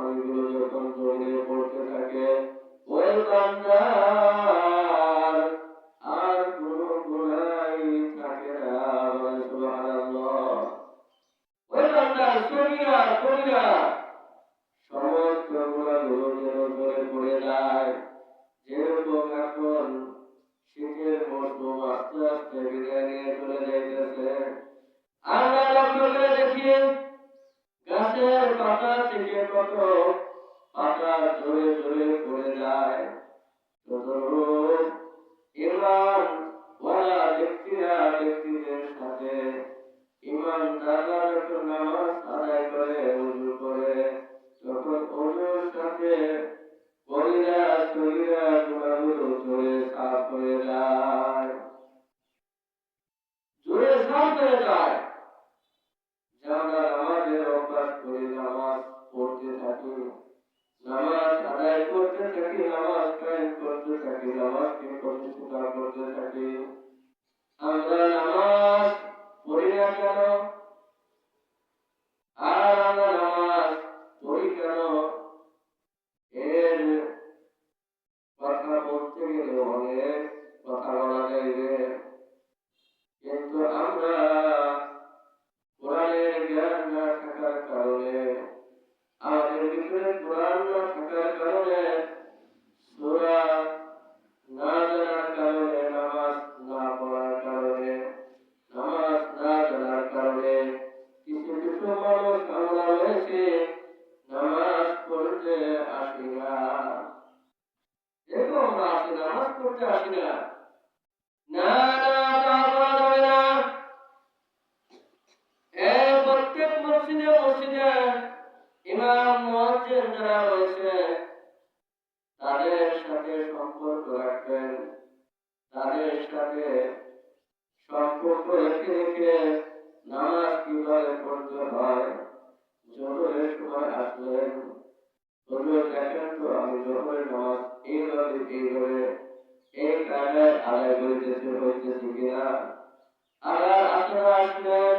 ওইগুলো যখন জমিনে পড়তে থাকে ওই বান্দার আর গুণাই থাকে না যেন জলে পড়ে যায় এখন শীতের আস্তে আস্তে বিদায় নিয়ে চলে যাইতেছে আমরা দেখি গাছের পাতা থেকে কত পাতা ঝরে ঝরে পড়ে যায়। মসজিদে মসজিদে ইমাম মহাজের যারা রয়েছে, তাদের সাথে সম্পর্ক রাখবেন। তাদের সাথে সম্পর্ক রেখে রেখে নামাজ কীভাবে পড়তে হয় জোহরের সময় আসলেন হুজুর দেখেন তো আমি জোহরের নামাজ এইভাবে এইভাবে এই কায়দায় আদায় করিতেছে, হইতেছে কিনা। আবার আপনারা আসলেন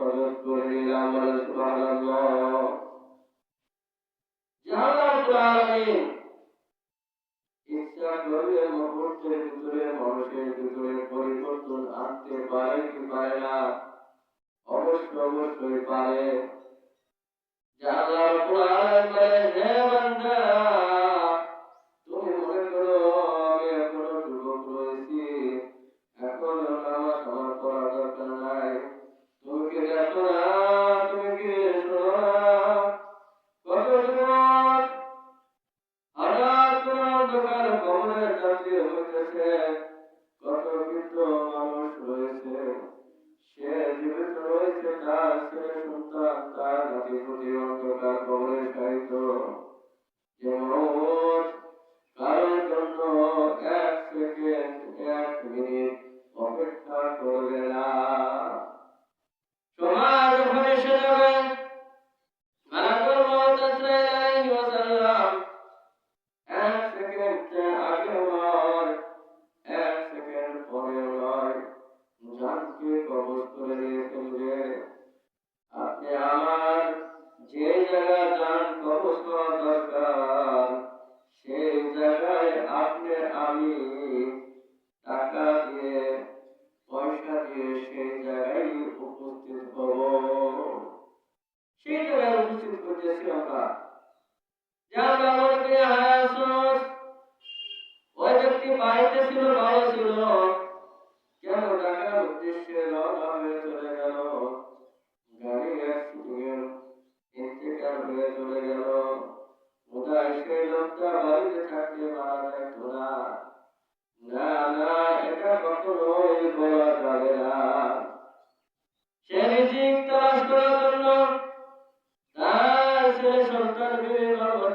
কবজ করে নিলাম বলেন মানুষের ভিতরে পরিবর্তন আনতে পারে কি পারে না অবশ্য অবশ্যই পারে জানার রয়েছে কত বৃদ্ধ মানুষ রয়েছে। সে জীবিত রয়েছে তার ছেলে সন্তান তার নাতি প্রতি অন্ধকার কবরে সাহিত যেমন এক সেকেন্ড এক মিনিট অপেক্ষা করবে না।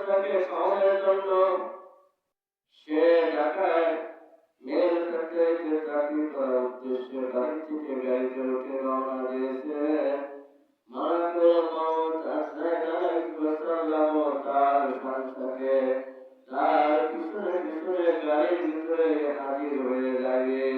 থাকে সময়ের জন্য সে ঢাকায় মেয়ের ফ্যাক্টরিতে চাকরি করার উদ্দেশ্যে বাড়ি থেকে গাড়িতে উঠে রওনা দিয়েছে। তার পিছনে পিছনে গাড়ির ভিতরে হাজির হয়ে যাবে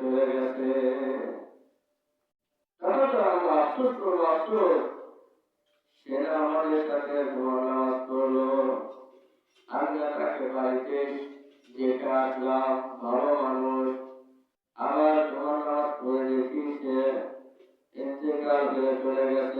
চলে গেছে। আমাদের সাথে নামাজ পড়ল আমরা তাকে বাড়িতে যেটা আসলাম, ভালো মানুষ। আবার তোমার নামাজ পড়ে দেখি সে ইন্তেকাল চলে গেছে।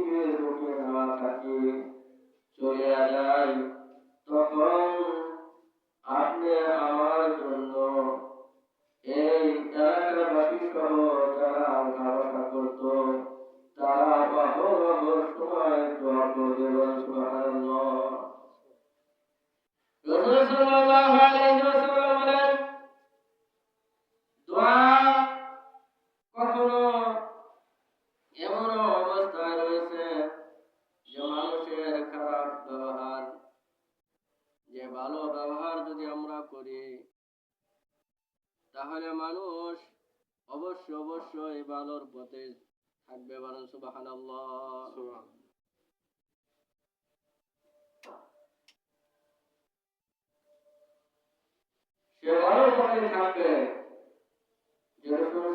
इसीलिए रूप चले जाए তাহলে মানুষ অবশ্য অবশ্য এই বালোর পথে থাকবে বরং সুবাহান। থাকবে। যেরকম